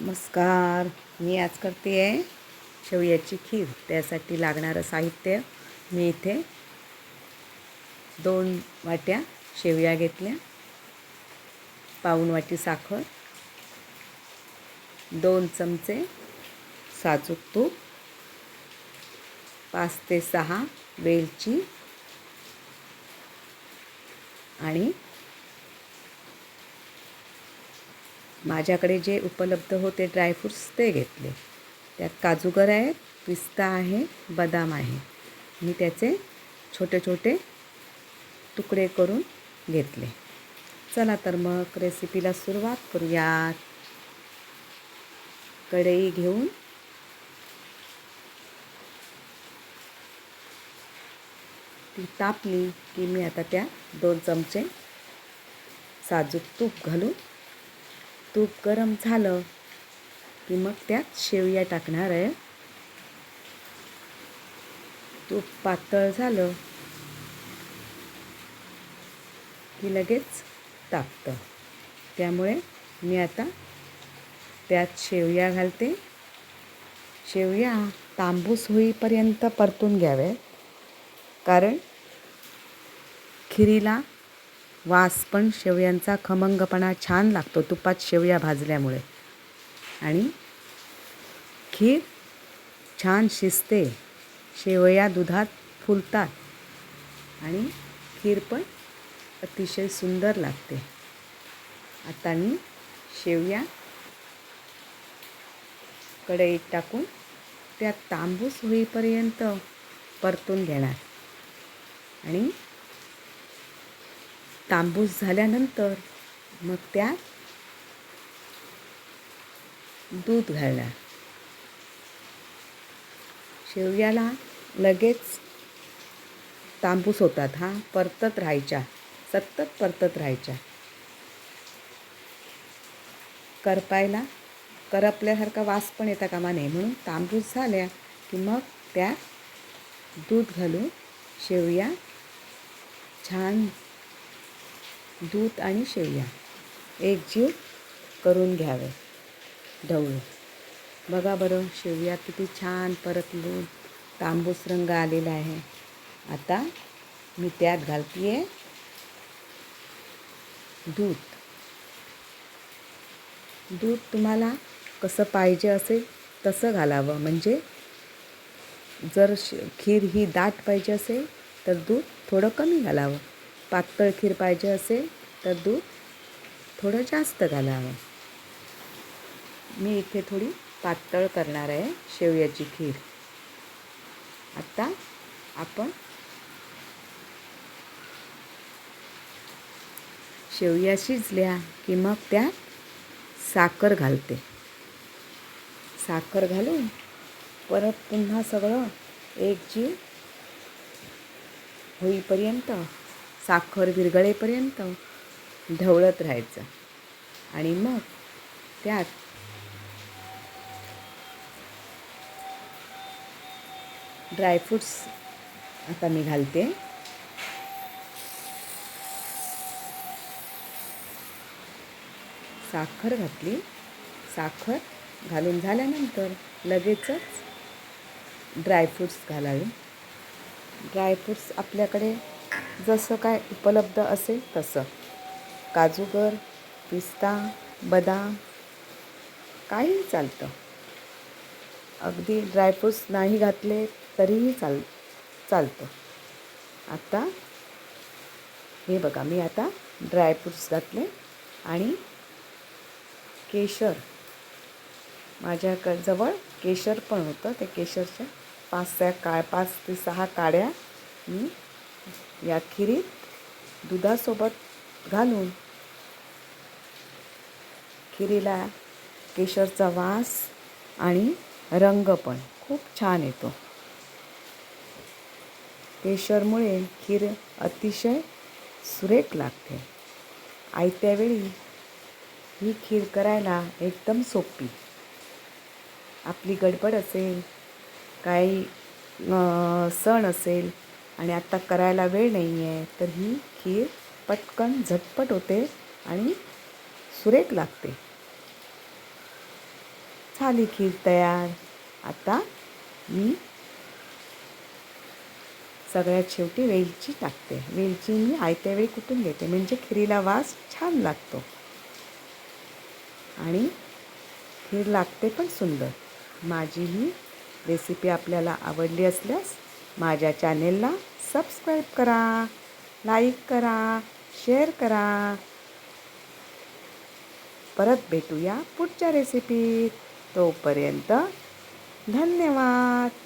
नमस्कार. मी आज करते आहे शेवयाची खीर. त्यासाठी लागणारं साहित्य मी इथे दोन वाट्या शेवया घेतल्या. पाऊण वाटी साखर दोन चमचे साजूक तूप पाच ते सहा वेलची आणि माझ्याकडे जे उपलब्ध होते ड्रायफ्रूट्स ते घेतले. त्यात काजूगर आहे पिस्ता आहे बदाम आहे. मी त्याचे छोटे छोटे तुकडे करून घेतले. चला तर मग रेसिपीला सुरुवात करूयात कढई घेऊन ती तापली की मी आता त्या दोन चमचे साजूक तूप घालून तूप गरम झालं की मग त्यात शेवया टाकणार आहे. तूप पातळ झालं की लगेच तापतं. त्यामुळे मी आता त्यात शेवया घालते. शेवया तांबूस होईपर्यंत परतून घ्यावे कारण खिरीला वास पण शेवयांचा खमंगपणा छान लागतो तुपात शेवया भाजल्यामुळे. आणि खीर छान शिजते. शेवया दुधात फुलतात. आणि खीर पण अतिशय सुंदर लागते. आता मी शेवया कढईत टाकून त्या तांबूस होईपर्यंत परतून घेणार. आणि तांबूस झाल्यानंतर मग त्यात दूध घालणार. शेवयाला लगेच तांबूस होतात हा परतत राहायच्या सतत परतत राहायच्या करपायला करपल्यासारखा वास पण येता कामा नये म्हणून तांबूस झाल्या की मग त्या दूध घालून शेवया छान दूध आणि शेवया. एकजीव करून घ्यावे. ढवळून बघा बरं शेवया किती छान परतलून तांबूस रंग आलेला आहे. आता मी त्यात घालते आहे दूध. दूध तुम्हाला कसं पाहिजे असेल तसं घालावं. म्हणजे जर श खीर ही दाट पाहिजे असेल तर दूध थोडं कमी घालावं. पातळ खीर पाहिजे असेल तर दूध थोडं जास्त घालावं. मी इथे थोडी पातळ करणार आहे शेवयाची खीर. आता आपण शेवया शिजल्या की मग त्या साखर घालते. साखर घालून परत पुन्हा सगळं एकजीव होईपर्यंत साखर विरगळेपर्यंत ढवळत राहायचं. आणि मग त्यात ड्रायफ्रूट्स आता मी घालते. साखर घातली. साखर घालून झाल्यानंतर लगेचच ड्रायफ्रूट्स घालावे. ड्रायफ्रूट्स आपल्याकडे जसं काय उपलब्ध असेल तसं. काजूगर पिस्ता बदाम काहीही चालतं. अगदी ड्रायफ्रूट्स नाही घातले तरीही चाल चालतं. आता हे बघा मी आता ड्रायफ्रूट्स घातले आणि केशर. माझ्याकडे जवळ केशर पण होतं. त्या केशरच्या पाच सहा का पाच ते सहा काड्या मी या खिरीत दुधासोबत घालून. खिरीला केशरचा वास आणि रंग पण खूप छान येतो. केशरमुळे खीर अतिशय सुरेख लागते. आयत्या वेळी ही खीर करायला एकदम सोपी. आपली गडबड असेल काही सण असेल आणि आत्ता करायला वेळ नाही आहे तर ही खीर पटकन झटपट होते आणि सुरेख लागते. झाली खीर तयार. आता मी सगळ्यात शेवटी वेलची टाकते. वेलची मी आयत्या वेळी कुठून घेते? म्हणजे खिरीला वास छान लागतो. आणि खीर लागते पण सुंदर. माझी ही रेसिपी आपल्याला आवडली असल्यास माझ्या चॅनेलला सबस्क्राईब करा लाईक करा शेअर करा. परत भेटूया पुढच्या रेसिपीत तोपर्यंत धन्यवाद.